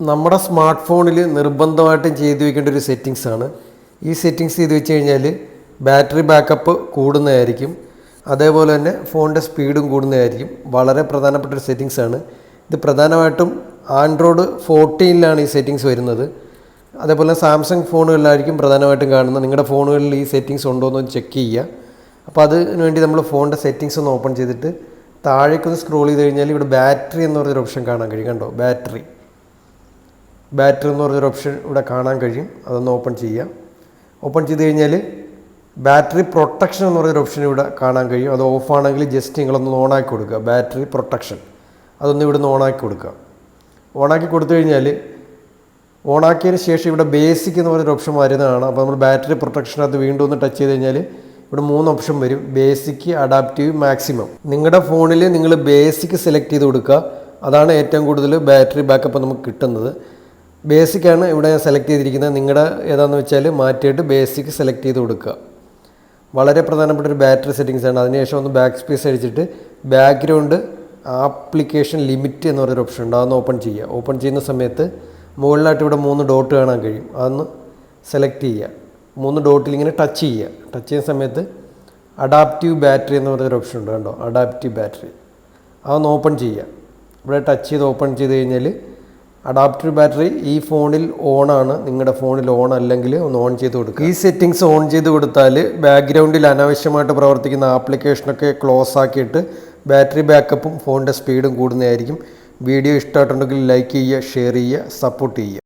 നമ്മുടെ സ്മാർട്ട് ഫോണിൽ നിർബന്ധമായിട്ടും ചെയ്തു വെക്കേണ്ട ഒരു സെറ്റിങ്സ് ആണ്. ഈ സെറ്റിങ്സ് ചെയ്ത് വെച്ച് കഴിഞ്ഞാൽ ബാറ്ററി ബാക്കപ്പ് കൂടുന്നതായിരിക്കും. അതേപോലെ തന്നെ ഫോണിന്റെ സ്പീഡും കൂടുന്നതായിരിക്കും. വളരെ പ്രധാനപ്പെട്ട ഒരു സെറ്റിങ്സ് ആണ്. ഇത് പ്രധാനമായിട്ടും ആൻഡ്രോയിഡ് ഫോർട്ടീനിലാണ് ഈ സെറ്റിങ്സ് വരുന്നത്. അതേപോലെ സാംസങ് ഫോണുകളിലായിരിക്കും പ്രധാനമായിട്ടും കാണുന്നത്. നിങ്ങളുടെ ഫോണുകളിൽ ഈ സെറ്റിങ്സ് ഉണ്ടോ എന്ന് ചെക്ക് ചെയ്യുക അപ്പോൾ അതിന് വേണ്ടി നമ്മൾ ഫോണിന്റെ സെറ്റിങ്സ് ഒന്ന് ഓപ്പൺ ചെയ്തിട്ട് താഴേക്കൊന്ന് സ്ക്രോൾ ചെയ്ത് കഴിഞ്ഞാൽ ഇവിടെ ബാറ്ററി എന്ന് പറഞ്ഞൊരു ഓപ്ഷൻ കാണാൻ കഴിയും. കണ്ടോ? ബാറ്ററി. ബാറ്ററി എന്ന് പറഞ്ഞൊരു ഓപ്ഷൻ ഇവിടെ കാണാൻ കഴിയും. അതൊന്ന് ഓപ്പൺ ചെയ്യാം ഓപ്പൺ ചെയ്ത് കഴിഞ്ഞാൽ ബാറ്ററി പ്രൊട്ടക്ഷൻ എന്ന് പറഞ്ഞൊരു ഓപ്ഷൻ ഇവിടെ കാണാൻ കഴിയും. അത് ഓഫ് ആണെങ്കിൽ ജസ്റ്റ് നിങ്ങളൊന്ന് ഓണാക്കി കൊടുക്കുക. Battery protection. അതൊന്ന് ഇവിടുന്ന് ഓണാക്കി കൊടുക്കുക. ഓണാക്കി കൊടുത്തു കഴിഞ്ഞാൽ ഓണാക്കിയതിന് ശേഷം ഇവിടെ ബേസിക് എന്ന് പറഞ്ഞൊരു ഓപ്ഷൻ വരുന്നതാണ്. അപ്പോൾ നമ്മൾ ബാറ്ററി പ്രൊട്ടക്ഷനകത്ത് വീണ്ടും ഒന്ന് ടച്ച് ചെയ്ത് കഴിഞ്ഞാൽ ഇവിടെ മൂന്ന് ഓപ്ഷൻ വരും. Basic adaptive maximum. നിങ്ങളുടെ ഫോണിൽ നിങ്ങൾ ബേസിക് സെലക്ട് ചെയ്ത് കൊടുക്കുക. അതാണ് ഏറ്റവും കൂടുതൽ ബാറ്ററി ബാക്കപ്പ് നമുക്ക് കിട്ടുന്നത്. ബേസിക്കാണ് ഇവിടെ ഞാൻ സെലക്ട് ചെയ്തിരിക്കുന്നത്. നിങ്ങളുടെ ഏതാണെന്ന് വെച്ചാൽ മാറ്റിയിട്ട് ബേസിക് സെലക്ട് ചെയ്ത് കൊടുക്കുക. വളരെ പ്രധാനപ്പെട്ട ഒരു ബാറ്ററി സെറ്റിങ്സ് ആണ്. അതിനുശേഷം ഒന്ന് ബാക്ക് സ്പേസ് അടിച്ചിട്ട് ബാക്ക്ഗ്രൗണ്ട് ആപ്ലിക്കേഷൻ ലിമിറ്റ് എന്ന് പറഞ്ഞൊരു ഓപ്ഷൻ ഉണ്ട്. അതൊന്ന് ഓപ്പൺ ചെയ്യുക. ഓപ്പൺ ചെയ്യുന്ന സമയത്ത് മുകളിലായിട്ട് ഇവിടെ മൂന്ന് ഡോട്ട് കാണാൻ കഴിയും. അതൊന്ന് സെലക്ട് ചെയ്യുക. മൂന്ന് ഡോട്ടിൽ ഇങ്ങനെ ടച്ച് ചെയ്യുക. ടച്ച് ചെയ്യുന്ന സമയത്ത് അഡാപ്റ്റീവ് ബാറ്ററി എന്ന് പറഞ്ഞൊരു ഓപ്ഷൻ ഉണ്ട്. കണ്ടോ? Adaptive battery. അതൊന്ന് ഓപ്പൺ ചെയ്യുക. ഇവിടെ ടച്ച് ചെയ്ത് ഓപ്പൺ ചെയ്ത് കഴിഞ്ഞാൽ അഡാപ്റ്റർ ബാറ്ററി ഈ ഫോണിൽ ഓൺ ആണ്. നിങ്ങളുടെ ഫോണിൽ ഓൺ അല്ലെങ്കിൽ ഒന്ന് ഓൺ ചെയ്ത് കൊടുക്കുക. ഈ സെറ്റിങ്സ് ഓൺ ചെയ്ത് കൊടുത്താൽ ബാക്ക്ഗ്രൗണ്ടിൽ അനാവശ്യമായിട്ട് പ്രവർത്തിക്കുന്ന ആപ്ലിക്കേഷനൊക്കെ ക്ലോസ് ആക്കിയിട്ട് ബാറ്ററി ബാക്കപ്പും ഫോണിന്റെ സ്പീഡും കൂടുന്നതായിരിക്കും. വീഡിയോ ഇഷ്ടമായിട്ടുണ്ടെങ്കിൽ ലൈക്ക് ചെയ്യുക ഷെയർ ചെയ്യുക സപ്പോർട്ട് ചെയ്യുക.